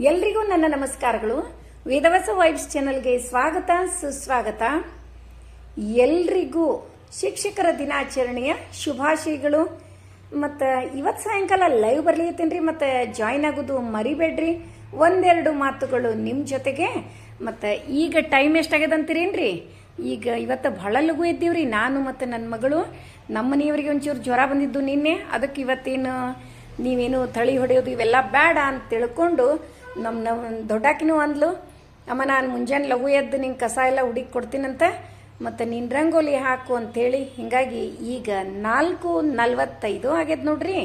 ಎಲ್ರಿಗೂ ನನ್ನ ನಮಸ್ಕಾರಗಳು. ವೇದವಸ ವೈಬ್ಸ್ ಚಾನಲ್ಗೆ ಸ್ವಾಗತ, ಸುಸ್ವಾಗತ. ಎಲ್ರಿಗೂ ಶಿಕ್ಷಕರ ದಿನಾಚರಣೆಯ ಶುಭಾಶಯಗಳು. ಮತ್ತು ಇವತ್ತು ಸಾಯಂಕಾಲ ಲೈವ್ ಬರ್ಲಿಕತ್ತೀನಿ ಮತ್ತು ಜಾಯ್ನ್ ಆಗೋದು ಮರಿಬೇಡ್ರಿ. ಒಂದೆರಡು ಮಾತುಗಳು ನಿಮ್ಮ ಜೊತೆಗೆ. ಮತ್ತು ಈಗ ಟೈಮ್ ಎಷ್ಟಾಗ್ಯದ ಅಂತೀರೇನ್ರಿ ಈಗ ಇವತ್ತು ಬಹಳ ಲಘು ಇದ್ದೀವ್ರಿ ನಾನು ಮತ್ತು ನನ್ನ ಮಗಳು. ನಮ್ಮ ಮನೆಯವರಿಗೆ ಒಂಚೂರು ಜ್ವರ ಬಂದಿದ್ದು ನಿನ್ನೆ, ಅದಕ್ಕೆ ಇವತ್ತೇನು ನೀವೇನು ತಳಿ ಹೊಡೆಯೋದು ಇವೆಲ್ಲ ಬೇಡ ಅಂತ ತಿಳ್ಕೊಂಡು ನಮ್ಮ ನಮ್ಮ ದೊಡ್ಡಾಕಿನೂ ಅಂದ್ಲು, ಅಮ್ಮ, ನಾನು ಮುಂಜಾನೆ ಲಘು ಎದ್ದು ನಿಂಗೆ ಕಸ ಎಲ್ಲ ಹುಡುಕಿ ಕೊಡ್ತೀನಂತ, ಮತ್ತು ನೀನು ರಂಗೋಲಿ ಹಾಕು ಅಂತೇಳಿ. ಹೀಗಾಗಿ ಈಗ ನಾಲ್ಕು ನಲ್ವತ್ತೈದು ಆಗ್ಯದ ನೋಡ್ರಿ.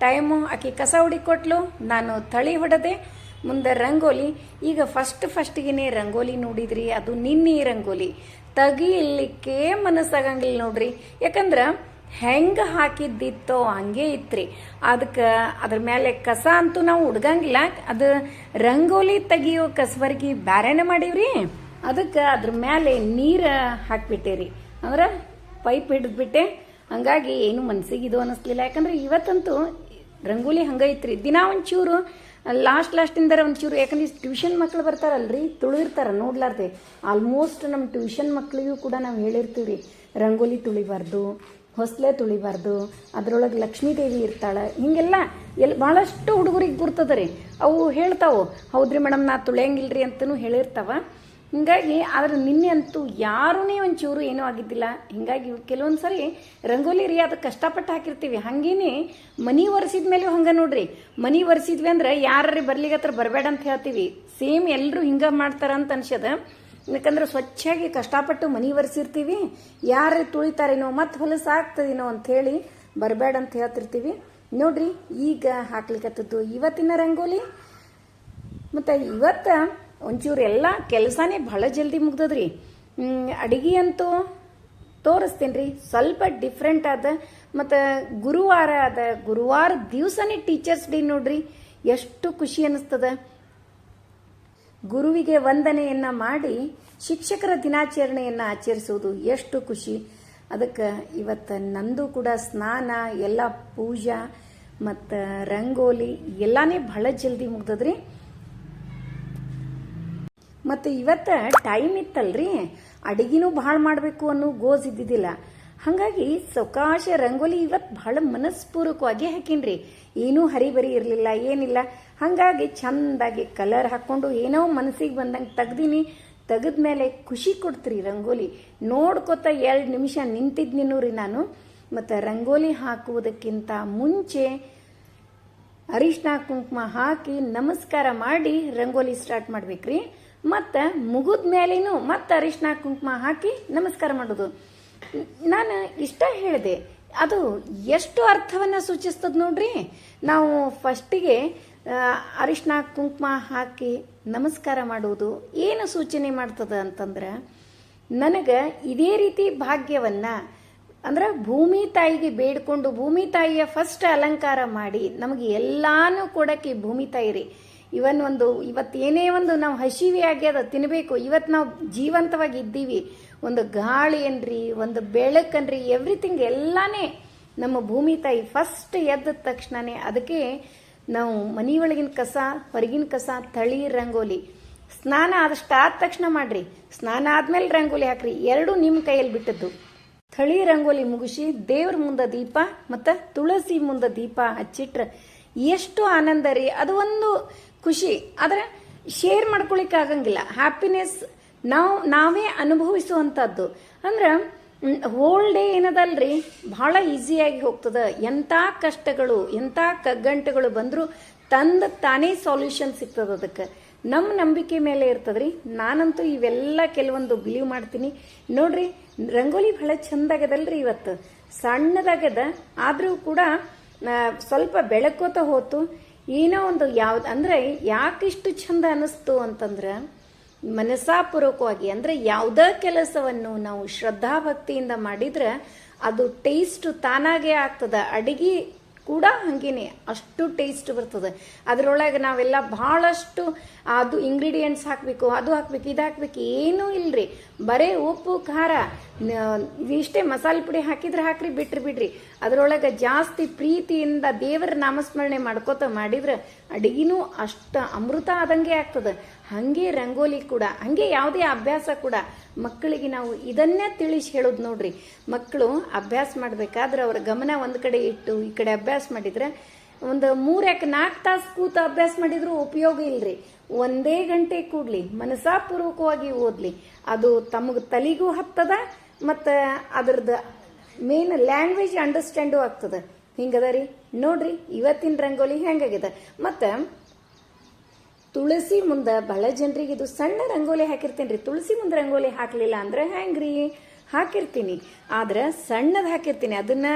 ಟೈಮು, ಆಕೆ ಕಸ ಹುಡುಕಿ ಕೊಟ್ಲು, ನಾನು ತಳಿ ಹೊಡೆದೆ, ಮುಂದೆ ರಂಗೋಲಿ. ಈಗ ಫಸ್ಟ್ ಫಸ್ಟಿಗೆ ರಂಗೋಲಿ ನೋಡಿದ್ರಿ, ಅದು ನಿನ್ನೆ ರಂಗೋಲಿ. ತೆಗಿಲಿಕ್ಕೆ ಮನಸ್ಸಾಗಂಗಿಲ್ಲ ನೋಡ್ರಿ. ಯಾಕಂದ್ರೆ ಹೆಂಗೆ ಹಾಕಿದ್ದಿತ್ತೋ ಹಂಗೆ ಇತ್ರಿ. ಅದಕ್ಕೆ ಅದ್ರ ಮೇಲೆ ಕಸ ಅಂತೂ ನಾವು ಹುಡ್ಗಂಗಿಲ್ಲ ಅದು ರಂಗೋಲಿ ತೆಗಿಯೋ ಕಸಬರ್ಗಿ ಬ್ಯಾರೇನೆ ಮಾಡೀವ್ರಿ? ಅದಕ್ಕೆ ಅದ್ರ ಮೇಲೆ ನೀರು ಹಾಕ್ಬಿಟ್ಟೇರಿ. ಅಂದ್ರೆ ಪೈಪ್ ಹಿಡಿದ್ಬಿಟ್ಟೆ. ಹಂಗಾಗಿ ಏನು ಮನ್ಸಿಗೆ ಇದು ಅನಿಸ್ಲಿಲ್ಲ. ಯಾಕಂದ್ರೆ ಇವತ್ತಂತೂ ರಂಗೋಲಿ ಹಂಗೈತ್ರಿ ದಿನ ಒಂಚೂರು, ಲಾಸ್ಟ್ ಲಾಸ್ಟಿಂದ ಒಂಚೂರು, ಯಾಕಂದ್ರೆ ಟ್ಯೂಷನ್ ಮಕ್ಳು ಬರ್ತಾರಲ್ರಿ, ತುಳಿರ್ತಾರ, ನೋಡ್ಲಾರ್ದೆ. ಆಲ್ಮೋಸ್ಟ್ ನಮ್ಮ ಟ್ಯೂಷನ್ ಮಕ್ಳಿಗೂ ಕೂಡ ನಾವು ಹೇಳಿರ್ತೀವಿ ರಂಗೋಲಿ ತುಳಿಬಾರ್ದು ಹೊಸ್ಲೆ ತುಳಿಬಾರ್ದು, ಅದರೊಳಗೆ ಲಕ್ಷ್ಮೀ ದೇವಿ ಇರ್ತಾಳೆ, ಹಿಂಗೆಲ್ಲ ಎಲ್ಲಿ ಭಾಳಷ್ಟು ಹುಡುಗರಿಗೆ ಗುರ್ತದ ರೀ. ಅವು ಹೇಳ್ತಾವು, ಹೌದ್ರಿ ಮೇಡಮ್, ನಾ ತುಳಿಯಂಗಿಲ್ರಿ ಅಂತಲೂ ಹೇಳಿರ್ತಾವ. ಹಿಂಗಾಗಿ ಆದ್ರೆ ನಿನ್ನೆ ಅಂತೂ ಯಾರೂ ಒಂಚೂರು ಏನೂ ಆಗಿದ್ದಿಲ್ಲ. ಹಿಂಗಾಗಿ ಕೆಲವೊಂದು ಸರಿ ರಂಗೋಲಿ ರೀ ಅದು ಕಷ್ಟಪಟ್ಟು ಹಾಕಿರ್ತೀವಿ. ಹಾಗೇನೆ ಮನಿ ಒರೆಸಿದ ಮೇಲೂ ಹಂಗೆ ನೋಡ್ರಿ. ಮನಿ ಒರೆಸಿದ್ವಿ ಅಂದ್ರೆ ಯಾರೇ ಬರ್ಲಿಗತ್ರ ಬರಬೇಡ ಅಂತ ಹೇಳ್ತೀವಿ. ಸೇಮ್ ಎಲ್ಲರೂ ಹಿಂಗೆ ಮಾಡ್ತಾರ ಅಂತ ಅನ್ಸದ ಯಾಕಂದ್ರೆ ಸ್ವಚ್ಛಾಗಿ ಕಷ್ಟಪಟ್ಟು ಮನಿ ಒರೆಸಿರ್ತೀವಿ. ಯಾರು ತುಳಿತಾರೇನೋ ಮತ್ತೆ ಹೊಲಸಾಗ್ತದೇನೋ ಅಂಥೇಳಿ ಬರಬೇಡ ಅಂತ ಹೇಳ್ತಿರ್ತೀವಿ. ನೋಡ್ರಿ, ಈಗ ಹಾಕ್ಲಿಕ್ಕತ್ತದ್ದು ಇವತ್ತಿನ ರಂಗೋಲಿ. ಮತ್ತು ಇವತ್ತು ಒಂಚೂರು ಎಲ್ಲ ಕೆಲಸನೇ ಭಾಳ ಜಲ್ದಿ ಮುಗ್ದದ್ರಿ. ಅಡಿಗೆ ಅಂತೂ ತೋರಿಸ್ತೀನಿ ರೀ ಸ್ವಲ್ಪ ಡಿಫ್ರೆಂಟ್ ಅದ ಮತ್ತು ಗುರುವಾರ ಅದ ಗುರುವಾರ ದಿವಸನೇ ಟೀಚರ್ಸ್ ಡೇ ನೋಡ್ರಿ. ಎಷ್ಟು ಖುಷಿ ಅನ್ನಿಸ್ತದ ಗುರುವಿಗೆ ವಂದನೆಯನ್ನ ಮಾಡಿ ಶಿಕ್ಷಕರ ದಿನಾಚರಣೆಯನ್ನು ಆಚರಿಸೋದು ಎಷ್ಟು ಖುಷಿ. ಅದಕ್ಕೆ ಇವತ್ತು ನಂದು ಕೂಡ ಸ್ನಾನ, ಎಲ್ಲ ಪೂಜಾ ಮತ್ತು ರಂಗೋಲಿ ಎಲ್ಲಾನೇ ಬಹಳ ಜಲ್ದಿ ಮುಗ್ದದ್ರಿ. ಮತ್ತು ಇವತ್ತು ಟೈಮ್ ಇತ್ತಲ್ರಿ, ಅಡಿಗೆನೂ ಭಾಳ ಮಾಡಬೇಕು ಅನ್ನೋ ಗೋಜ್ ಇದ್ದಿದ್ದಿಲ್ಲ. ಹಾಗಾಗಿ ಸಕಾಶ ರಂಗೋಲಿ ಇವತ್ತು ಭಾಳ ಮನಸ್ಪೂರ್ವಕವಾಗಿ ಹಾಕಿನ್ರಿ. ಏನೂ ಹರಿಬರಿ ಇರಲಿಲ್ಲ, ಏನಿಲ್ಲ. ಹಾಗಾಗಿ ಚಂದಾಗಿ ಕಲರ್ ಹಾಕ್ಕೊಂಡು ಏನೋ ಮನಸ್ಸಿಗೆ ಬಂದಂಗೆ ತೆಗ್ದೀನಿ. ತೆಗೆದ್ಮೇಲೆ ಖುಷಿ ಕೊಡ್ತೀರಿ ರಂಗೋಲಿ. ನೋಡ್ಕೊತ ಎರಡು ನಿಮಿಷ ನಿಂತಿದ್ನಿನೂ ರೀ ನಾನು. ಮತ್ತು ರಂಗೋಲಿ ಹಾಕುವುದಕ್ಕಿಂತ ಮುಂಚೆ ಅರಿಶಿನ ಕುಂಕುಮ ಹಾಕಿ ನಮಸ್ಕಾರ ಮಾಡಿ ರಂಗೋಲಿ ಸ್ಟಾರ್ಟ್ ಮಾಡ್ಬೇಕ್ರಿ. ಮತ್ತು ಮುಗಿದ ಮೇಲೇನು ಮತ್ತೆ ಅರಿಶಿನ ಕುಂಕುಮ ಹಾಕಿ ನಮಸ್ಕಾರ ಮಾಡೋದು. ನಾನು ಇಷ್ಟ ಹೇಳಿದೆ, ಅದು ಎಷ್ಟು ಅರ್ಥವನ್ನು ಸೂಚಿಸ್ತದ ನೋಡ್ರಿ? ನಾವು ಫಸ್ಟಿಗೆ ಅರಿಶಿನ ಕುಂಕುಮ ಹಾಕಿ ನಮಸ್ಕಾರ ಮಾಡುವುದು ಏನು ಸೂಚನೆ ಮಾಡ್ತದೆ ಅಂತಂದ್ರೆ, ನನಗೆ ಇದೇ ರೀತಿ ಭಾಗ್ಯವನ್ನು, ಅಂದ್ರೆ ಭೂಮಿ ತಾಯಿಗೆ ಬೇಡ್ಕೊಂಡು ಭೂಮಿ ತಾಯಿಯ ಫಸ್ಟ್ ಅಲಂಕಾರ ಮಾಡಿ ನಮಗೆ ಎಲ್ಲಾನು ಕೊಡಕ್ಕೆ ಭೂಮಿ ತಾಯಿ ರೀ ಇವನ್ ಒಂದು ಇವತ್ತೇನೇ ಒಂದು ನಾವು ಹಸಿವಿ ಆಗ್ಯದ ತಿನ್ನಬೇಕು ಇವತ್ತು ನಾವು ಜೀವಂತವಾಗಿ ಇದ್ದೀವಿ. ಒಂದು ಗಾಳಿ ಏನ್ರಿ, ಒಂದು ಬೆಳಕನ್ರಿ ಎವ್ರಿಥಿಂಗ್ ಎಲ್ಲಾನೇ ನಮ್ಮ ಭೂಮಿ ತಾಯಿ ಫಸ್ಟ್ ಎದ್ದ ತಕ್ಷಣನೇ ಅದಕ್ಕೆ ನಾವು ಮನೆಯೊಳಗಿನ ಕಸ, ಹೊರಗಿನ ಕಸ, ತಳಿ, ರಂಗೋಲಿ. ಸ್ನಾನ ಆದಷ್ಟು ಆದ ತಕ್ಷಣ ಮಾಡ್ರಿ. ಸ್ನಾನ ಆದ್ಮೇಲೆ ರಂಗೋಲಿ ಹಾಕ್ರಿ. ಎರಡು ನಿಮ್ಮ ಕೈಯಲ್ಲಿ ಬಿಟ್ಟದ್ದು. ಥಳಿ ರಂಗೋಲಿ ಮುಗಿಸಿ ದೇವ್ರ ಮುಂದೆ ದೀಪ ಮತ್ತು ತುಳಸಿ ಮುಂದೆ ದೀಪ ಹಚ್ಚಿಟ್ರೆ ಎಷ್ಟು ಆನಂದ ರೀ. ಅದು ಒಂದು ಖುಷಿ. ಆದರೆ ಶೇರ್ ಮಾಡ್ಕೊಳಿಕ್ಕೆ ಆಗಂಗಿಲ್ಲ ಹ್ಯಾಪಿನೆಸ್ ನಾವು, ನಾವೇ ಅನುಭವಿಸುವಂಥದ್ದು ಅಂದ್ರೆ ಹೋಲ್ ಡೇ ಏನದಲ್ರಿ? ಭಾಳ ಈಸಿಯಾಗಿ ಹೋಗ್ತದ. ಎಂಥ ಕಷ್ಟಗಳು ಎಂಥ ಕಗ್ಗಂಟುಗಳು ಬಂದರೂ ತಂದ ತಾನೇ ಸೊಲ್ಯೂಷನ್ ಸಿಗ್ತದ ಅದಕ್ಕೆ. ನಮ್ಮ ನಂಬಿಕೆ ಮೇಲೆ ಇರ್ತದ್ರಿ. ನಾನಂತೂ ಇವೆಲ್ಲ ಕೆಲವೊಂದು ಬಿಲೀವ್ ಮಾಡ್ತೀನಿ. ನೋಡ್ರಿ, ರಂಗೋಲಿ ಬಹಳ ಚಂದಾಗದಲ್ರಿ ಇವತ್ತು. ಸಣ್ಣದಾಗದ ಆದರೂ ಕೂಡ ಸ್ವಲ್ಪ ಬೆಳಕೋತ ಹೋತು. ಏನೋ ಒಂದು ಯಾವ್ದು, ಅಂದ್ರೆ ಯಾಕಿಷ್ಟು ಚಂದ ಅನ್ನಿಸ್ತು ಅಂತಂದ್ರೆ ಮನಸ್ಸಾಪೂರ್ವಕವಾಗಿ, ಅಂದ್ರೆ ಯಾವುದೇ ಕೆಲಸವನ್ನು ನಾವು ಶ್ರದ್ಧಾಭಕ್ತಿಯಿಂದ ಮಾಡಿದ್ರೆ ಅದು ಟೇಸ್ಟ್ ತಾನಾಗೆ ಆಗ್ತದ. ಅಡಿಗೆ ಕೂಡ ಹಂಗೇನೆ, ಅಷ್ಟು ಟೇಸ್ಟ್ ಬರ್ತದೆ. ಅದರೊಳಗೆ ನಾವೆಲ್ಲ ಬಹಳಷ್ಟು ಅದು ಇಂಗ್ರೀಡಿಯೆಂಟ್ಸ್ ಹಾಕಬೇಕು, ಅದು ಹಾಕ್ಬೇಕು, ಇದು ಹಾಕ್ಬೇಕು, ಏನೂ ಇಲ್ರಿ. ಬರೇ ಉಪ್ಪು, ಖಾರ ಇಷ್ಟೇ ಮಸಾಲೆ ಪುಡಿ ಹಾಕಿದ್ರೆ ಹಾಕ್ರಿ, ಬಿಟ್ರಿ ಬಿಡ್ರಿ. ಅದರೊಳಗೆ ಜಾಸ್ತಿ ಪ್ರೀತಿಯಿಂದ ದೇವರ ನಾಮಸ್ಮರಣೆ ಮಾಡ್ಕೋತ ಮಾಡಿದ್ರೆ ಅಡಿಗೆನೂ ಅಷ್ಟ ಅಮೃತ ಆದಂಗೆ ಆಗ್ತದೆ. ಹಂಗೆ ರಂಗೋಲಿ ಕೂಡ, ಹಂಗೆ ಯಾವುದೇ ಅಭ್ಯಾಸ ಕೂಡ ಮಕ್ಕಳಿಗೆ ನಾವು ಇದನ್ನೇ ತಿಳಿಸಿ ಹೇಳೋದು ನೋಡ್ರಿ. ಮಕ್ಕಳು ಅಭ್ಯಾಸ ಮಾಡಬೇಕಾದ್ರೆ ಅವ್ರ ಗಮನ ಒಂದು ಕಡೆ ಇಟ್ಟು ಈ ಕಡೆ ಅಭ್ಯಾಸ ಮಾಡಿದ್ರೆ ಒಂದು ಮೂರಕ್ಕೆ ನಾಲ್ಕು ತಾಸು ಕೂತ ಅಭ್ಯಾಸ ಮಾಡಿದ್ರು ಉಪಯೋಗ ಇಲ್ರಿ. ಒಂದೇ ಗಂಟೆ ಕೂಡ್ಲಿ ಮನಸಾಪೂರ್ವಕವಾಗಿ ಓದ್ಲಿ. ಅದು ತಮಗೆ ತಲೆಗೂ ಹತ್ತದ, ಮತ್ತು ಅದ್ರದ್ದು ಮೇನ್ ಲ್ಯಾಂಗ್ವೇಜ್ ಅಂಡರ್ಸ್ಟ್ಯಾಂಡು ಆಗ್ತದ. ಹಿಂಗದ ರೀ ನೋಡ್ರಿ, ಇವತ್ತಿನ ರಂಗೋಲಿ ಹೆಂಗಾಗಿದೆ. ಮತ್ತು ತುಳಸಿ ಮುಂದೆ ಬಹಳ ಜನರಿಗೆ ಇದು ಸಣ್ಣ ರಂಗೋಲಿ ಹಾಕಿರ್ತೀನಿ ರೀ ತುಳಸಿ ಮುಂದೆ ರಂಗೋಲಿ ಹಾಕಲಿಲ್ಲ ಅಂದ್ರೆ ಹೆಂಗ್ರಿ? ಹಾಕಿರ್ತೀನಿ. ಆದ್ರೆ ಸಣ್ಣದು ಹಾಕಿರ್ತೀನಿ. ಅದನ್ನ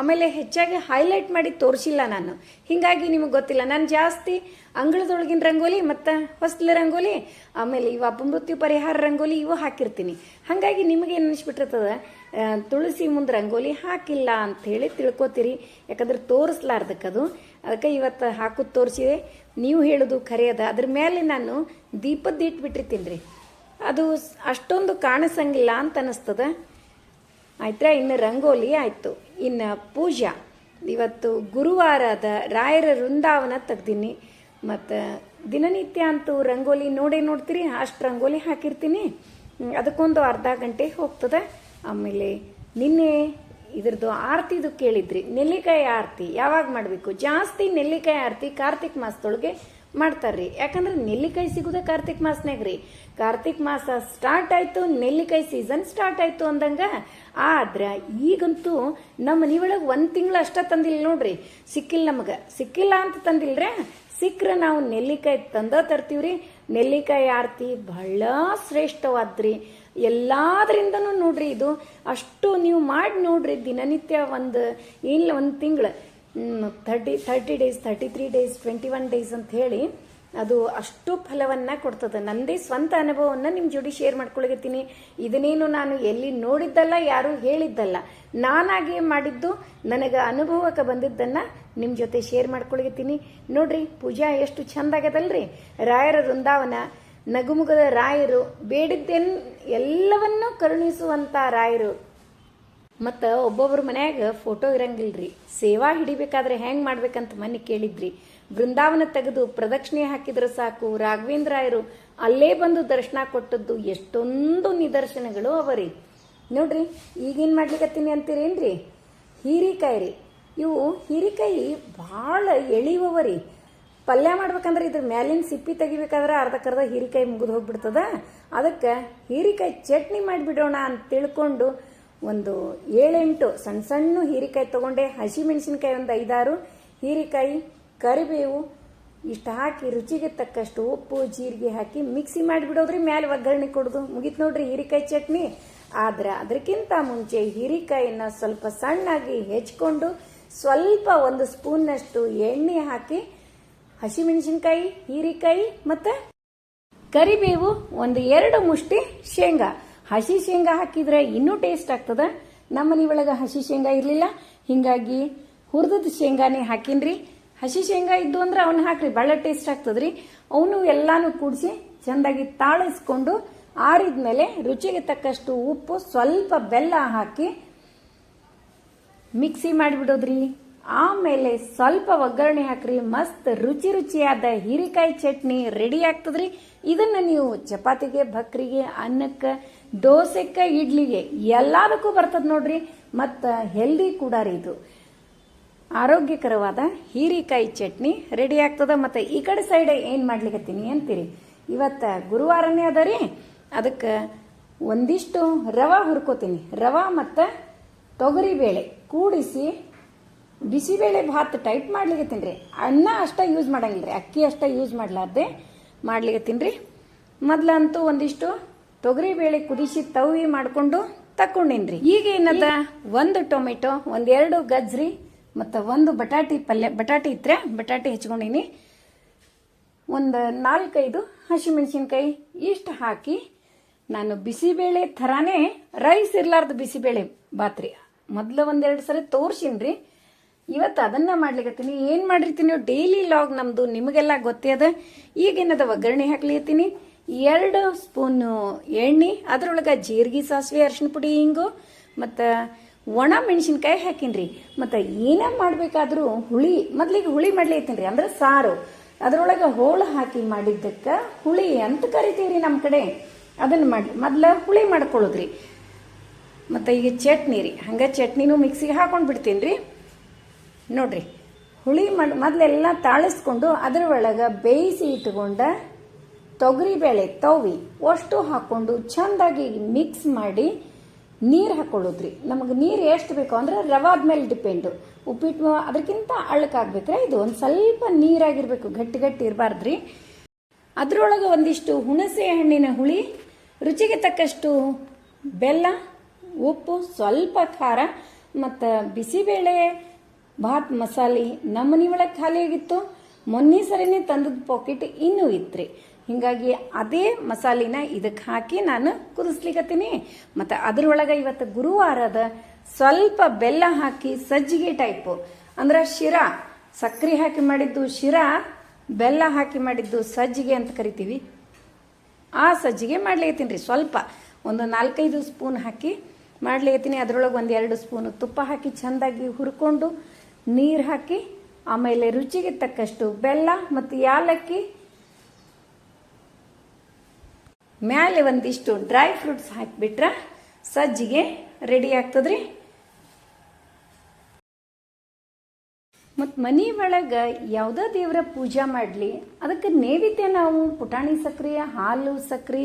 ಆಮೇಲೆ ಹೆಚ್ಚಾಗಿ ಹೈಲೈಟ್ ಮಾಡಿ ತೋರಿಸಿಲ್ಲ ನಾನು. ಹಿಂಗಾಗಿ ನಿಮಗೆ ಗೊತ್ತಿಲ್ಲ. ನಾನು ಜಾಸ್ತಿ ಅಂಗಳದೊಳಗಿನ ರಂಗೋಲಿ ಮತ್ತು ಹೊಸ್ಲ ರಂಗೋಲಿ, ಆಮೇಲೆ ಇವು ಅಪಮೃತ್ಯು ಪರಿಹಾರ ರಂಗೋಲಿ ಇವು ಹಾಕಿರ್ತೀನಿ. ಹಾಗಾಗಿ ನಿಮಗೆ ಏನು ಅನಿಸ್ಬಿಟ್ಟಿರ್ತದ? ತುಳಸಿ ಮುಂದೆ ರಂಗೋಲಿ ಹಾಕಿಲ್ಲ ಅಂತ ಹೇಳಿ ತಿಳ್ಕೊತೀರಿ. ಯಾಕಂದ್ರೆ ತೋರಿಸ್ಲಾರ್ದಕ್ಕದು. ಅದಕ್ಕೆ ಇವತ್ತು ಹಾಕೋದು ತೋರಿಸಿದೆ. ನೀವು ಹೇಳೋದು ಖರೆ ಅದ ಅದ್ರ ಮೇಲೆ ನಾನು ದೀಪದ್ದು ಇಟ್ಬಿಟ್ಟಿರ್ತೀನಿ ರೀ. ಅದು ಅಷ್ಟೊಂದು ಕಾಣಿಸಂಗಿಲ್ಲ ಅಂತ ಅನಿಸ್ತದ. ಆಯ್ತಾ ಇನ್ನು ರಂಗೋಲಿ ಆಯಿತು. ಇನ್ನು ಪೂಜಾ. ಇವತ್ತು ಗುರುವಾರದ ರಾಯರ ವೃಂದಾವನ ತೆಗ್ದೀನಿ. ಮತ್ತು ದಿನನಿತ್ಯ ಅಂತೂ ರಂಗೋಲಿ ನೋಡೇ ನೋಡ್ತೀರಿ, ಅಷ್ಟು ರಂಗೋಲಿ ಹಾಕಿರ್ತೀನಿ. ಅದಕ್ಕೊಂದು ಅರ್ಧ ಗಂಟೆ ಹೋಗ್ತದೆ. ಆಮೇಲೆ ನಿನ್ನೆ ಇದ್ರದ್ದು ಆರತಿದು ಕೇಳಿದ್ರಿ. ನೆಲ್ಲಿಕಾಯಿ ಆರತಿ ಯಾವಾಗ ಮಾಡಬೇಕು? ಜಾಸ್ತಿ ನೆಲ್ಲಿಕಾಯಿ ಆರತಿ ಕಾರ್ತಿಕ್ ಮಾಸದೊಳಗೆ ಮಾಡ್ತಾರ್ರಿ. ಯಾಕಂದ್ರೆ ನೆಲ್ಲಿಕಾಯಿ ಸಿಗುದ ಕಾರ್ತಿಕ್ ಮಾಸನಾಗ ರೀ ಕಾರ್ತಿಕ್ ಮಾಸ ಸ್ಟಾರ್ಟ್ ಆಯ್ತು, ನೆಲ್ಲಿಕಾಯಿ ಸೀಸನ್ ಸ್ಟಾರ್ಟ್ ಆಯ್ತು ಅಂದಂಗ. ಆದ್ರ ಈಗಂತೂ ನಮ್ಮ ಮನಿಯೊಳಗೆ ಒಂದ್ ತಿಂಗಳು ಅಷ್ಟ ತಂದಿಲ್ಲ ನೋಡ್ರಿ. ಸಿಕ್ಕಿಲ್ಲ ನಮಗ. ಸಿಕ್ಕಿಲ್ಲ ಅಂತ ತಂದಿಲ್ರ ಸಿಕ್ಕರೆ ನಾವು ನೆಲ್ಲಿಕಾಯಿ ತಂದ ತರ್ತೀವ್ರಿ. ನೆಲ್ಲಿಕಾಯಿ ಆರತಿ ಬಹಳ ಶ್ರೇಷ್ಠವಾದ್ರಿ. ಎಲ್ಲಾದ್ರಿಂದನೂ ನೋಡ್ರಿ ಇದು ಅಷ್ಟು ನೀವು ಮಾಡಿ ನೋಡ್ರಿ ದಿನನಿತ್ಯ ಒಂದು ಏನಿಲ್ಲ ಒಂದು ತಿಂಗಳು. Thirty thirty days thirty three days twenty one days ಅಂತ ಹೇಳಿ ಅದು ಅಷ್ಟು ಫಲವನ್ನ ಕೊಡ್ತದೆ. ನಂದೇ ಸ್ವಂತ ಅನುಭವವನ್ನು ನಿಮ್ಮ ಜೋಡಿ ಶೇರ್ ಮಾಡ್ಕೊಳಗತ್ತೀನಿ. ಇದನ್ನೇನು ನಾನು ಎಲ್ಲಿ ನೋಡಿದ್ದಲ್ಲ, ಯಾರು ಹೇಳಿದ್ದಲ್ಲ. ನಾನಾಗಿ ಮಾಡಿದ್ದು, ನನಗೆ ಅನುಭವಕ್ಕೆ ಬಂದಿದ್ದನ್ನ ನಿಮ್ಮ ಜೊತೆ ಶೇರ್ ಮಾಡ್ಕೊಳಗತ್ತೀನಿ. ನೋಡ್ರಿ, ಪೂಜಾ ಎಷ್ಟು ಚಂದ ಆಗ್ಯದಲ್ರಿ ರಾಯರ ವೃಂದಾವನ, ನಗುಮುಗದ ರಾಯರು, ಬೇಡಿದ್ದೇನು ಎಲ್ಲವನ್ನೂ ಕರುಣಿಸುವಂತ ರಾಯರು. ಮತ್ತು ಒಬ್ಬೊಬ್ರ ಮನ್ಯಾಗ ಫೋಟೋ ಇರಂಗಿಲ್ರಿ. ಸೇವಾ ಹಿಡಿಬೇಕಾದ್ರೆ ಹೆಂಗ್ ಮಾಡ್ಬೇಕಂತ ಮನೆ ಕೇಳಿದ್ರಿ. ಬೃಂದಾವನ ತೆಗೆದು ಪ್ರದಕ್ಷಿಣೆ ಹಾಕಿದ್ರೆ ಸಾಕು. ರಾಘವೇಂದ್ರಾಯರು ಅಲ್ಲೇ ಬಂದು ದರ್ಶನ ಕೊಟ್ಟದ್ದು ಎಷ್ಟೊಂದು ನಿದರ್ಶನಗಳು ಅವರಿ. ನೋಡ್ರಿ, ಈಗೇನ್ ಮಾಡ್ಲಿಕ್ಕತ್ತೀನಿ ಅಂತೀರೇನ್ರಿ? ಹೀರಿಕಾಯಿ ರೀ ಇವು ಹೀರಿಕಾಯಿ ಭಾಳ ಎಳಿವವರಿ. ಪಲ್ಯ ಮಾಡ್ಬೇಕಂದ್ರೆ ಇದ್ರ ಮ್ಯಾಲಿನ ಸಿಪ್ಪಿ ತೆಗಿಬೇಕಾದ್ರೆ ಅರ್ಧಕ್ಕರ್ಧ ಹೀರಿಕಾಯಿ ಮುಗಿದು ಹೋಗ್ಬಿಡ್ತದ. ಅದಕ್ಕೆ ಹೀರಿಕಾಯಿ ಚಟ್ನಿ ಮಾಡಿಬಿಡೋಣ ಅಂತ ತಿಳ್ಕೊಂಡು ಒಂದು ಏಳೆಂಟು ಸಣ್ಣ ಸಣ್ಣ ಹೀರಿಕಾಯಿ ತಗೊಂಡೆ ಹಸಿ ಮೆಣಸಿನ್ಕಾಯಿ ಒಂದು ಐದಾರು, ಹೀರಿಕಾಯಿ, ಕರಿಬೇವು, ಇಷ್ಟು ಹಾಕಿ ರುಚಿಗೆ ತಕ್ಕಷ್ಟು ಉಪ್ಪು, ಜೀರಿಗೆ ಹಾಕಿ ಮಿಕ್ಸಿ ಮಾಡಿಬಿಡೋದ್ರಿ ಮೇಲೆ ಒಗ್ಗರಣೆ ಕೊಡೋದು. ಮುಗಿತು ನೋಡ್ರಿ ಹೀರಿಕಾಯಿ ಚಟ್ನಿ. ಆದ್ರೆ ಅದಕ್ಕಿಂತ ಮುಂಚೆ ಹೀರಿಕಾಯಿನ ಸ್ವಲ್ಪ ಸಣ್ಣಾಗಿ ಹೆಚ್ಕೊಂಡು ಸ್ವಲ್ಪ ಒಂದು ಸ್ಪೂನ್ನಷ್ಟು ಎಣ್ಣೆ ಹಾಕಿ ಹಸಿಮೆಣಸಿನ್ಕಾಯಿ, ಹೀರಿಕಾಯಿ ಮತ್ತು ಕರಿಬೇವು, ಒಂದು ಎರಡು ಮುಷ್ಟಿ ಶೇಂಗಾ. ಹಸಿ ಶೇಂಗಾ ಹಾಕಿದ್ರೆ ಇನ್ನೂ ಟೇಸ್ಟ್ ಆಗ್ತದ. ನಮ್ಮ ಮನೆ ಒಳಗೆ ಹಸಿ ಶೇಂಗಾ ಇರಲಿಲ್ಲ. ಹಿಂಗಾಗಿ ಹುರಿದದ ಶೇಂಗಾನೇ ಹಾಕಿನ್ರಿ. ಹಸಿ ಶೇಂಗಾ ಇದ್ದು ಅಂದ್ರೆ ಅವನ್ನ ಹಾಕ್ರಿ, ಭಾಳ ಟೇಸ್ಟ್ ಆಗ್ತದ್ರಿ. ಅವನು ಎಲ್ಲಾನು ಕೂಡಿಸಿ ಚೆಂದಾಗಿ ತಾಳಿಸ್ಕೊಂಡು ಆರಿದ್ಮೇಲೆ ರುಚಿಗೆ ತಕ್ಕಷ್ಟು ಉಪ್ಪು, ಸ್ವಲ್ಪ ಬೆಲ್ಲ ಹಾಕಿ ಮಿಕ್ಸಿ ಮಾಡಿಬಿಡೋದ್ರಿ. ಆಮೇಲೆ ಸ್ವಲ್ಪ ಒಗ್ಗರಣೆ ಹಾಕ್ರಿ, ಮಸ್ತ್ ರುಚಿ ರುಚಿಯಾದ ಹೀರಿಕಾಯಿ ಚಟ್ನಿ ರೆಡಿ ಆಗ್ತದ್ರಿ. ಇದನ್ನ ನೀವು ಚಪಾತಿಗೆ ಭಕ್ರಿಗೆ ಅನ್ನಕ್ಕೆ ದೋಸೆಕ್ಕೆ ಇಡ್ಲಿಗೆ ಎಲ್ಲದಕ್ಕೂ ಬರ್ತದ ನೋಡ್ರಿ, ಮತ್ತು ಹೆಲ್ದಿ ಕೂಡ ರೀ ಇದು. ಆರೋಗ್ಯಕರವಾದ ಹೀರಿಕಾಯಿ ಚಟ್ನಿ ರೆಡಿ ಆಗ್ತದ, ಮತ್ತೆ ಈ ಕಡೆ ಸೈಡ್ ಏನು ಮಾಡ್ಲಿಕತ್ತೀನಿ ಅಂತೀರಿ? ಇವತ್ತ ಗುರುವಾರನೇ ಅದ ರೀ, ಅದಕ್ಕೆ ಒಂದಿಷ್ಟು ರವಾ ಹುರ್ಕೋತೀನಿ. ರವಾ ಮತ್ತು ತೊಗರಿಬೇಳೆ ಕೂಡಿಸಿ ಬಿಸಿಬೇಳೆ ಭಾತ್ ಟೈಟ್ ಮಾಡ್ಲಿಕತ್ತೀನಿ ರೀ. ಅನ್ನ ಅಷ್ಟೇ ಯೂಸ್ ಮಾಡಂಗಿಲ್ಲ ರೀ ಅಕ್ಕಿ ಅಷ್ಟೇ ಯೂಸ್ ಮಾಡ್ಲಾರ್ದೆ ಮಾಡ್ಲಿಕತ್ತೀನಿ ರೀ. ಮೊದ್ಲಂತೂ ಒಂದಿಷ್ಟು ತೊಗರಿಬೇಳೆ ಕುದಿಸಿ ತವಿ ಮಾಡ್ಕೊಂಡು ತಕ್ಕೊಂಡಿನ್ರಿ. ಈಗ ಏನದ? ಒಂದು ಟೊಮೆಟೊ, ಒಂದೆರಡು ಗಜ್ರಿ, ಮತ್ತು ಒಂದು ಬಟಾಟಿ ಪಲ್ಯ, ಬಟಾಟಿ ಇದ್ರೆ ಬಟಾಟಿ ಹೆಚ್ಕೊಂಡಿನಿ. ಒಂದು ನಾಲ್ಕೈದು ಹಸಿಮೆಣಸಿನ್ಕಾಯಿ ಇಷ್ಟು ಹಾಕಿ ನಾನು ಬಿಸಿಬೇಳೆ ಥರಾನೇ ರೈಸ್ ಇರ್ಲಾರ್ದು ಬಿಸಿಬೇಳೆ ಬಾತ್ರಿ. ಮೊದಲು ಒಂದೆರಡು ಸರಿ ತೋರ್ಸಿನ್ರಿ. ಇವತ್ತು ಅದನ್ನ ಮಾಡ್ಲಿಕತ್ತೀನಿ. ಏನು ಮಾಡಿರ್ತೀನಿ ಡೈಲಿ ಲಾಗ್ ನಮ್ದು, ನಿಮಗೆಲ್ಲ ಗೊತ್ತೇ ಅದ. ಈಗೇನದ ಒಗ್ಗರಣೆ ಹಾಕ್ಲಿಕತ್ತೀನಿ. ಎರಡು ಸ್ಪೂನು ಎಣ್ಣೆ, ಅದ್ರೊಳಗೆ ಜೀರಿಗೆ ಸಾಸಿವೆ ಅರಿಶಿನ ಪುಡಿ ಹಿಂಗು ಮತ್ತು ಒಣ ಮೆಣಸಿನ್ಕಾಯಿ ಹಾಕಿನ್ರಿ. ಮತ್ತು ಏನೇ ಮಾಡಬೇಕಾದ್ರೂ ಹುಳಿ, ಮೊದಲಿಗೆ ಹುಳಿ ಮಾಡ್ಲಿಕತ್ತೀನಿ ರೀ ಅಂದ್ರೆ ಸಾರು. ಅದರೊಳಗೆ ಹೋಳು ಹಾಕಿ ಮಾಡಿದ್ದಕ್ಕೆ ಹುಳಿ ಅಂತ ಕರಿತೀವ್ರಿ ನಮ್ಮ ಕಡೆ. ಅದನ್ನು ಮಾಡಿ, ಮೊದಲು ಹುಳಿ ಮಾಡ್ಕೊಳ್ಳೋದ್ರಿ. ಮತ್ತು ಈಗ ಚಟ್ನಿ ರೀ ಹಂಗೆ ಚಟ್ನಿನೂ ಮಿಕ್ಸಿಗೆ ಹಾಕೊಂಡು ಬಿಡ್ತೀನಿ ರೀ ನೋಡ್ರಿ, ಹುಳಿ ಮಾಡಿ, ಮೊದಲೆಲ್ಲ ತಾಳಿಸ್ಕೊಂಡು ಅದರೊಳಗೆ ಬೇಯಿಸಿ ಇಟ್ಕೊಂಡ ತೊಗರಿಬೇಳೆ ತವಿ ಅಷ್ಟು ಹಾಕ್ಕೊಂಡು ಚೆಂದಾಗಿ ಮಿಕ್ಸ್ ಮಾಡಿ ನೀರು ಹಾಕೊಳ್ಳೋದ್ರಿ. ನಮಗೆ ನೀರು ಎಷ್ಟು ಬೇಕು ಅಂದ್ರೆ ರವಾದ ಮೇಲೆ ಡಿಪೆಂಡು ಉಪ್ಪಿಟ್ಟು ಅದಕ್ಕಿಂತ ಅಳ್ಳಕ್ಕಾಗ್ಬೇಕ್ರೆ ಇದು ಒಂದು ಸ್ವಲ್ಪ ನೀರಾಗಿರಬೇಕು, ಗಟ್ಟಿ ಗಟ್ಟಿ ಇರಬಾರ್ದ್ರಿ. ಅದರೊಳಗೆ ಒಂದಿಷ್ಟು ಹುಣಸೆ ಹಣ್ಣಿನ ಹುಳಿ, ರುಚಿಗೆ ತಕ್ಕಷ್ಟು ಬೆಲ್ಲ, ಉಪ್ಪು, ಸ್ವಲ್ಪ ಖಾರ ಮತ್ತು ಬಿಸಿಬೇಳೆ, ಭಾತ್ ಮಸಾಲೆ ನಮ್ಮ ಮನೆ ಒಳಗೆ ಖಾಲಿ ಆಗಿತ್ತು ಮೊನ್ನೆ ಸರಿನೇ ತಂದದ ಪಾಕೆಟ್ ಇನ್ನೂ ಇತ್ರಿ. ಹಿಂಗಾಗಿ ಅದೇ ಮಸಾಲಿನ ಇದಕ್ಕೆ ಹಾಕಿ ನಾನು ಕುದಿಸ್ಲಿಕತ್ತೀನಿ. ಮತ್ತು ಅದರೊಳಗೆ ಇವತ್ತು ಗುರುವಾರದ ಸ್ವಲ್ಪ ಬೆಲ್ಲ ಹಾಕಿ ಸಜ್ಜಿಗೆ ಟೈಪು ಅಂದ್ರೆ ಶಿರಾ ಸಕ್ಕರೆ ಹಾಕಿ ಮಾಡಿದ್ದು ಶಿರಾ, ಬೆಲ್ಲ ಹಾಕಿ ಮಾಡಿದ್ದು ಸಜ್ಜಿಗೆ ಅಂತ ಕರಿತೀವಿ. ಆ ಸಜ್ಜಿಗೆ ಮಾಡ್ಲಿಕತ್ತೀನಿ ರೀ ಸ್ವಲ್ಪ. ಒಂದು ನಾಲ್ಕೈದು ಸ್ಪೂನ್ ಹಾಕಿ ಮಾಡ್ಲಿಕತ್ತೀನಿ. ಅದರೊಳಗೆ ಒಂದು ಎರಡು ಸ್ಪೂನ್ ತುಪ್ಪ ಹಾಕಿ ಚೆಂದಾಗಿ ಹುರ್ಕೊಂಡು ನೀರು ಹಾಕಿ ಆಮೇಲೆ ರುಚಿಗೆ ತಕ್ಕಷ್ಟು ಬೆಲ್ಲ ಮತ್ತು ಯಾಲಕ್ಕಿ ಮ್ಯಾಲೆ ಒಂದಿಷ್ಟು ಡ್ರೈ ಫ್ರೂಟ್ಸ್ ಹಾಕಿಬಿಟ್ರೆ ಸಜ್ಜಿಗೆ ರೆಡಿ ಆಗ್ತದ್ರಿ. ಮತ್ತು ಮನೆ ಒಳಗೆ ಯಾವುದೋ ದೇವರ ಪೂಜೆ ಮಾಡಲಿ, ಅದಕ್ಕೆ ನೈವೇದ್ಯ ನಾವು ಪುಟಾಣಿ ಸಕ್ರೆ, ಹಾಲು ಸಕ್ರೆ,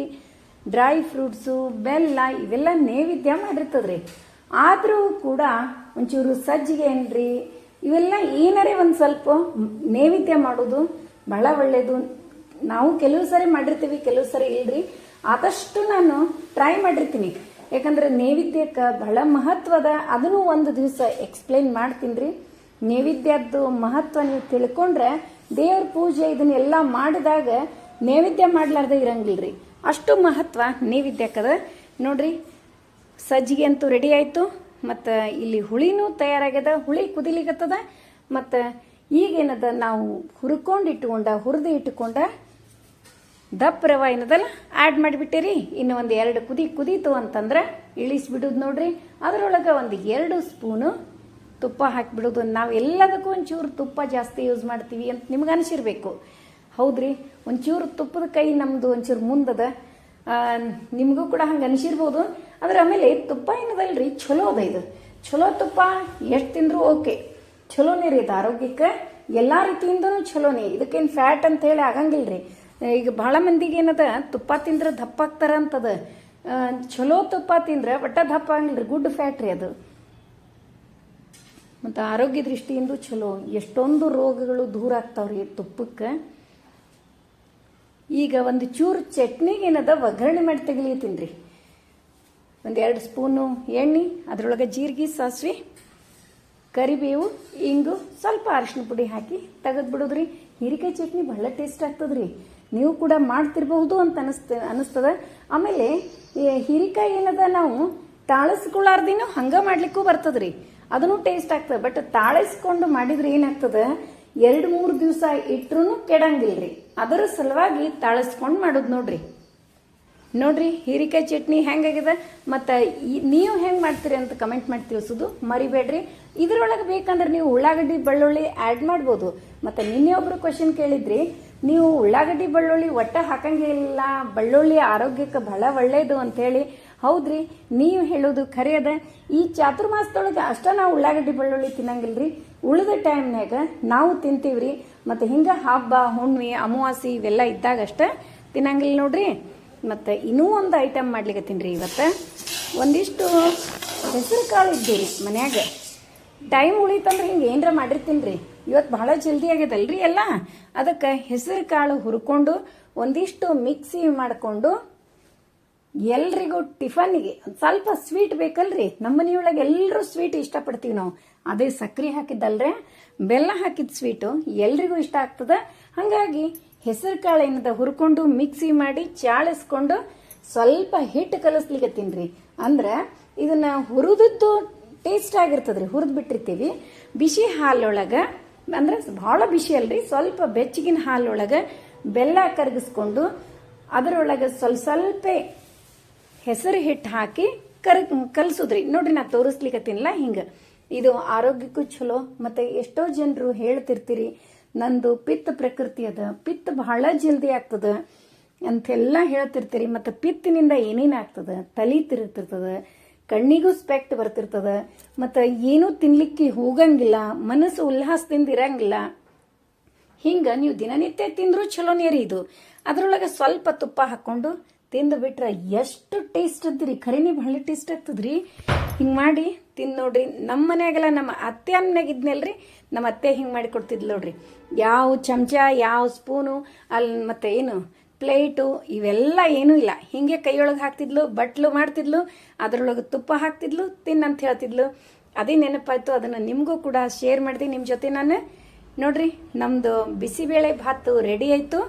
ಡ್ರೈ ಫ್ರೂಟ್ಸು, ಬೆಲ್ಲ, ಇವೆಲ್ಲ ನೈವೇದ್ಯ ಮಾಡಿರ್ತದ್ರಿ. ಆದರೂ ಕೂಡ ಒಂಚೂರು ಸಜ್ಜಿಗೆ ಏನ್ರಿ, ಇವೆಲ್ಲ ಏನಾರೇ ಒಂದು ಸ್ವಲ್ಪ ನೈವೇದ್ಯ ಮಾಡೋದು ಬಹಳ ಒಳ್ಳೆಯದು ನಾವು ಕೆಲವು ಸರಿ ಮಾಡಿರ್ತೀವಿ, ಕೆಲವು ಸರಿ ಇಲ್ರಿ. ಆದಷ್ಟು ನಾನು ಟ್ರೈ ಮಾಡಿರ್ತೀನಿ. ಯಾಕಂದ್ರೆ ನೈವೇದ್ಯಕ್ಕೆ ಬಹಳ ಮಹತ್ವದ, ಅದನ್ನು ಒಂದು ದಿವಸ ಎಕ್ಸ್ಪ್ಲೈನ್ ಮಾಡ್ತೀನಿ ರೀ ನೈವೇದ್ಯದ್ದು ಮಹತ್ವ ನೀವು ತಿಳ್ಕೊಂಡ್ರೆ ದೇವ್ರ ಪೂಜೆ ಇದನ್ನೆಲ್ಲ ಮಾಡಿದಾಗ ನೈವೇದ್ಯ ಮಾಡ್ಲಾರ್ದೆ ಇರಂಗಿಲ್ರಿ. ಅಷ್ಟು ಮಹತ್ವ ನೈವೇದ್ಯಕ್ಕದ. ನೋಡ್ರಿ, ಸಜ್ಜಿಗೆ ಅಂತೂ ರೆಡಿ ಆಯಿತು, ಮತ್ತು ಇಲ್ಲಿ ಹುಳಿನೂ ತಯಾರಾಗ್ಯದ, ಹುಳಿ ಕುದಿಲಿಗತ್ತದ ಮತ್ತು ಈಗೇನದ ನಾವು ಹುರ್ಕೊಂಡು ಇಟ್ಕೊಂಡ ಹುರಿದು ಇಟ್ಕೊಂಡ ದಪ್ಪ ರವ ಏನದಲ್ಲ ಆ್ಯಡ್ ಮಾಡಿಬಿಟ್ಟಿರಿ. ಇನ್ನು ಒಂದು ಎರಡು ಕುದಿ ಕುದೀತು ಅಂತಂದ್ರೆ ಇಳಿಸ್ಬಿಡೋದು ನೋಡ್ರಿ. ಅದರೊಳಗೆ ಒಂದು ಎರಡು ಸ್ಪೂನು ತುಪ್ಪ ಹಾಕಿಬಿಡೋದು. ನಾವು ಎಲ್ಲದಕ್ಕೂ ಒಂಚೂರು ತುಪ್ಪ ಜಾಸ್ತಿ ಯೂಸ್ ಮಾಡ್ತೀವಿ ಅಂತ ನಿಮ್ಗೆ ಅನಿಸಿರ್ಬೇಕು. ಹೌದ್ರಿ, ಒಂಚೂರು ತುಪ್ಪದ ಕೈ ನಮ್ಮದು ಒಂಚೂರು ಮುಂದದ ನಿಮಗೂ ಕೂಡ ಹಂಗೆ ಅನಿಸಿರ್ಬೋದು. ಆದ್ರೆ ಆಮೇಲೆ ತುಪ್ಪ ಏನದಲ್ರಿ ಚಲೋ ಅದ ಇದು. ಚಲೋ ತುಪ್ಪ ಎಷ್ಟು ತಿಂದರೂ ಓಕೆ. ಚಲೋನೇ ರೀ ಇದು ಆರೋಗ್ಯಕ್ಕೆ. ಎಲ್ಲ ರೀತಿಯಿಂದನೂ ಚಲೋನೇ ಇದಕ್ಕೇನು ಫ್ಯಾಟ್ ಅಂತ ಹೇಳಿ ಆಗಂಗಿಲ್ರಿ. ಈಗ ಬಹಳ ಮಂದಿಗೆ ಏನದ, ತುಪ್ಪ ತಿಂದ್ರೆ ದಪ್ಪ ಆಗ್ತಾರ ಅಂತದ. ಚಲೋ ತುಪ್ಪ ತಿಂದ್ರೆ ಒಟ್ಟ ದಪ್ಪ ಆಗಂಗಿಲ್ರಿ ಗುಡ್ ಫ್ಯಾಟ್ ರೀ ಅದು. ಮತ್ತು ಆರೋಗ್ಯ ದೃಷ್ಟಿಯಿಂದ ಚಲೋ. ಎಷ್ಟೊಂದು ರೋಗಗಳು ದೂರ ಆಗ್ತಾವ್ರಿ ತುಪ್ಪಕ್ಕೆ. ಈಗ ಒಂದು ಚೂರು ಚಟ್ನಿಗೆ ಏನದ, ಒಗ್ಗರಣೆ ಮಾಡಿ ತೆಗಿಲಿ ತಿನ್ರಿ ಒಂದು ಎರಡು ಸ್ಪೂನು ಎಣ್ಣೆ, ಅದರೊಳಗೆ ಜೀರಿಗೆ, ಸಾಸಿವೆ, ಕರಿಬೇವು, ಇಂಗು, ಸ್ವಲ್ಪ ಅರಿಶಿನ ಪುಡಿ ಹಾಕಿ ತೆಗೆದು ಬಿಡೋದ್ರಿ ಹೀರಿಕಾಯಿ ಚಟ್ನಿ ಬಹಳ ಟೇಸ್ಟ್ ಆಗ್ತದ್ರಿ. ನೀವು ಕೂಡ ಮಾಡ್ತಿರಬಹುದು ಅಂತ ಅನಿಸ್ತ, ಅನಿಸ್ತದ. ಆಮೇಲೆ ಹೀರಿಕಾಯಿ ಏನದ ನಾವು ತಾಳಿಸ್ಕೊಳ್ಳಾರ್ದಿನೂ ಹಂಗ ಮಾಡ್ಲಿಕ್ಕೂ ಬರ್ತದ್ರಿ. ಅದನ್ನು ಟೇಸ್ಟ್ ಆಗ್ತದೆ. ಬಟ್ ತಾಳಿಸ್ಕೊಂಡು ಮಾಡಿದ್ರೆ ಏನಾಗ್ತದ? ಎರಡು, ಮೂರು ದಿವಸ ಇಟ್ರು ಕೆಡಂಗಿಲ್ರಿ. ಅದರ ಸಲುವಾಗಿ ತಾಳಿಸ್ಕೊಂಡು ಮಾಡೋದು ನೋಡ್ರಿ. ನೋಡ್ರಿ, ಹೀರಿಕಾಯಿ ಚಟ್ನಿ ಹೆಂಗಾಗಿದೆ? ಮತ್ತು ನೀವು ಹೆಂಗೆ ಮಾಡ್ತೀರಿ ಅಂತ ಕಮೆಂಟ್ ಮಾಡಿ ತಿಳಿಸೋದು ಮರಿಬೇಡ್ರಿ. ಇದ್ರೊಳಗೆ ಬೇಕಂದ್ರೆ ನೀವು ಉಳ್ಳಾಗಡ್ಡಿ, ಬೆಳ್ಳುಳ್ಳಿ ಆ್ಯಡ್ ಮಾಡ್ಬೋದು. ಮತ್ತು ನಿನ್ನೆ ಒಬ್ರು ಕ್ವಶನ್ ಕೇಳಿದ್ರಿ ನೀವು ಉಳ್ಳಾಗಡ್ಡಿ ಬೆಳ್ಳುಳ್ಳಿ ಒಟ್ಟ ಹಾಕಂಗಿಲ್ಲ ಬೆಳ್ಳುಳ್ಳಿ ಆರೋಗ್ಯಕ್ಕೆ ಬಹಳ ಒಳ್ಳೆಯದು ಅಂತೇಳಿ. ಹೌದ್ರಿ? ನೀವು ಹೇಳೋದು ಖರೆ ಅದ. ಈ ಚಾತುರ್ಮಾಸದೊಳಗೆ ಅಷ್ಟ ನಾವು ಉಳ್ಳಾಗಡ್ಡಿ ಬೆಳ್ಳುಳ್ಳಿ ತಿನ್ನಂಗಿಲ್ರಿ. ಉಳಿದ ಟೈಮ್ನಾಗ ನಾವು ತಿಂತೀವ್ರಿ. ಮತ್ತು ಹಿಂಗೆ ಹಬ್ಬ, ಹುಣ್ಣಿಮೆ ಅಮಾವಾಸಿ ಇವೆಲ್ಲ ಇದ್ದಾಗ ಅಷ್ಟೇ ತಿನ್ನಂಗಿಲ್ಲ ನೋಡ್ರಿ. ಮತ್ತು ಇನ್ನೂ ಒಂದು ಐಟಮ್ ಮಾಡ್ಲಿಕ್ಕೆ ರೀ ಇವತ್ತು. ಒಂದಿಷ್ಟು ಹೆಸರು ಕಾಳು ಇದ್ದೀರಿ ಮನ್ಯಾಗ. ಟೈಮ್ ಉಳಿತಂದ್ರೆ ಹಿಂಗೆ ಏನರ ಮಾಡಿರ್ತೀನಿ ರೀ ಇವತ್ತು ಬಹಳ ಜಲ್ದಿ ಆಗ್ಯದಲ್ರಿ ಎಲ್ಲ? ಅದಕ್ಕೆ ಹೆಸರು ಕಾಳು ಹುರ್ಕೊಂಡು ಒಂದಿಷ್ಟು ಮಿಕ್ಸಿ ಮಾಡಿಕೊಂಡು ಎಲ್ರಿಗೂ ಟಿಫನ್ನಿಗೆ ಒಂದು ಸ್ವಲ್ಪ ಸ್ವೀಟ್ ಬೇಕಲ್ರಿ? ನಮ್ಮ ಮನೆಯೊಳಗೆ ಎಲ್ಲರೂ ಸ್ವೀಟ್ ಇಷ್ಟಪಡ್ತೀವಿ ನಾವು. ಅದೇ ಸಕ್ಕರೆ ಹಾಕಿದ್ದಲ್ರೆ, ಬೆಲ್ಲ ಹಾಕಿದ ಸ್ವೀಟು ಎಲ್ರಿಗೂ ಇಷ್ಟ ಆಗ್ತದೆ. ಹಾಗಾಗಿ ಹೆಸರು ಕಾಳು ಏನದ ಹುರ್ಕೊಂಡು ಮಿಕ್ಸಿ ಮಾಡಿ ಚಾಳಿಸ್ಕೊಂಡು ಸ್ವಲ್ಪ ಹಿಟ್ಟು ಕಲಿಸ್ಲಿಕತ್ತೀನಿ ತಿನ್ರಿ. ಅಂದ್ರೆ ಇದನ್ನ ಹುರಿದದ್ದು ಟೇಸ್ಟ್ ಆಗಿರ್ತದ್ರಿ ಹುರಿದು ಬಿಟ್ಟಿರ್ತೀವಿ ಬಿಸಿ ಹಾಲೊಳಗೆ ಅಂದ್ರೆ ಭಾಳ ಬಿಸಿ ಅಲ್ರಿ. ಸ್ವಲ್ಪ ಬೆಚ್ಚಗಿನ ಹಾಲೊಳಗೆ ಬೆಲ್ಲ ಕರಗಿಸ್ಕೊಂಡು ಅದರೊಳಗೆ ಸ್ವಲ್ಪ ಸ್ವಲ್ಪ ಹೆಸರು ಹಿಟ್ಟು ಹಾಕಿ ಕರ್ ಕಲ್ಸುದ್ರಿ. ನೋಡ್ರಿ ನಾ ತೋರಿಸ್ಲಿಕ್ಕತ್ತಿನಲ್ಲ ಹಿಂಗೆ. ಇದು ಆರೋಗ್ಯಕ್ಕೂ ಚಲೋ ಮತ್ತೆ ಎಷ್ಟೋ ಜನರು ಹೇಳ್ತಿರ್ತೀರಿ, ನಂದು ಪಿತ್ತ ಪ್ರಕೃತಿ ಅದ, ಪಿತ್ತ ಬಹಳ ಜಲ್ದಿ ಆಗ್ತದ ಅಂತೆಲ್ಲ ಹೇಳ್ತಿರ್ತೀರಿ, ಮತ್ತೆ ಪಿತ್ತಿನಿಂದ ಏನೇನು ಆಗ್ತದೆ, ತಲಿ ತಿರುಗ್ತಿರ್ತದ ಕಣ್ಣಿಗೂ ಸ್ಪೆಕ್ಟ್ ಬರ್ತಿರ್ತದ, ಮತ್ತೆ ಏನೂ ತಿನ್ಲಿಕ್ಕೆ ಹೋಗಂಗಿಲ್ಲ, ಮನಸ್ಸು ಉಲ್ಲಾಸದಿಂದ ಇರಂಗಿಲ್ಲ. ಹಿಂಗ ನೀವು ದಿನನಿತ್ಯ ತಿಂದ್ರೂ ಚಲೋನೇ ರೀ ಇದು. ಅದರೊಳಗೆ ಸ್ವಲ್ಪ ತುಪ್ಪ ಹಾಕೊಂಡು ತಿಂದು ಬಿಟ್ರೆ ಎಷ್ಟು ಟೇಸ್ಟ್ ಅಂತೀರಿ ನೀವು ಬಹಳ ಟೇಸ್ಟ್ ಆಗ್ತದ್ರಿ. ಹಿಂಗೆ ಮಾಡಿ ತಿಂದು ನೋಡ್ರಿ ನಮ್ಮ ಮನ್ಯಾಗೆಲ್ಲ ನಮ್ಮ ಅತ್ತೆ ಮನ್ಯಾಗ ಇದ್ನಲ್ರಿ, ನಮ್ಮ ಅತ್ತೆ ಹಿಂಗೆ ಮಾಡಿ ಕೊಡ್ತಿದ್ಲು ನೋಡ್ರಿ. ಯಾವ ಚಮಚ, ಯಾವ ಸ್ಪೂನು ಅಲ್ಲಿ ಮತ್ತೆ ಏನು ಪ್ಲೇಟು ಇವೆಲ್ಲ ಏನೂ ಇಲ್ಲ. ಹಿಂಗೆ ಕೈಯೊಳಗೆ ಹಾಕ್ತಿದ್ಲು, ಬಟ್ಲು ಮಾಡ್ತಿದ್ಲು, ಅದರೊಳಗೆ ತುಪ್ಪ ಹಾಕ್ತಿದ್ಲು ತಿನ್ನಂತ ಹೇಳ್ತಿದ್ಲು. ಅದೇ ನೆನಪಾಯ್ತು, ಅದನ್ನು ನಿಮಗೂ ಕೂಡ ಶೇರ್ ಮಾಡ್ತೀನಿ ನಿಮ್ಮ ಜೊತೆ ನಾನು. ನೋಡ್ರಿ ನಮ್ಮದು ಬಿಸಿಬೇಳೆ ಭಾತು ರೆಡಿ ಆಯಿತು.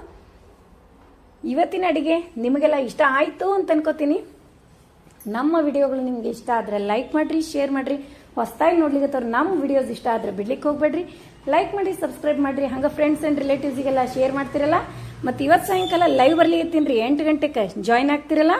ಇವತ್ತಿನ ಅಡುಗೆ ನಿಮಗೆಲ್ಲ ಇಷ್ಟ ಆಯಿತು ಅಂತ ಅನ್ಕೋತೀನಿ. ನಮ್ಮ ವಿಡಿಯೋಗಳು ನಿಮ್ಗೆ ಇಷ್ಟ ಆದರೆ ಲೈಕ್ ಮಾಡಿರಿ ಶೇರ್ ಮಾಡಿರಿ. ಹೊಸದಾಗಿ ನೋಡ್ಲಿಕ್ಕೆ ನಮ್ಮ ವಿಡಿಯೋಸ್ ಇಷ್ಟ ಆದರೆ ಬಿಡ್ಲಿಕ್ಕೆ ಹೋಗ್ಬೇಡ್ರಿ. ಲೈಕ್ ಮಾಡಿ ಸಬ್ಸ್ಕ್ರೈಬ್ ಮಾಡಿರಿ. ಹಂಗೆ ಫ್ರೆಂಡ್ಸ್ ಆ್ಯಂಡ್ ರಿಲೇಟಿವ್ಸಿಗೆಲ್ಲ ಶೇರ್ ಮಾಡ್ತಿರಲ್ಲ. ಮತ್ತು ಇವತ್ತು ಸಾಯಂಕಾಲ ಲೈವ್ ಬರ್ಲಿಕ್ಕೆ ರೀ ಎಂಟು ಗಂಟೆಗೆ ಜಾಯ್ನ್ ಆಗ್ತಿರಲ್ಲ?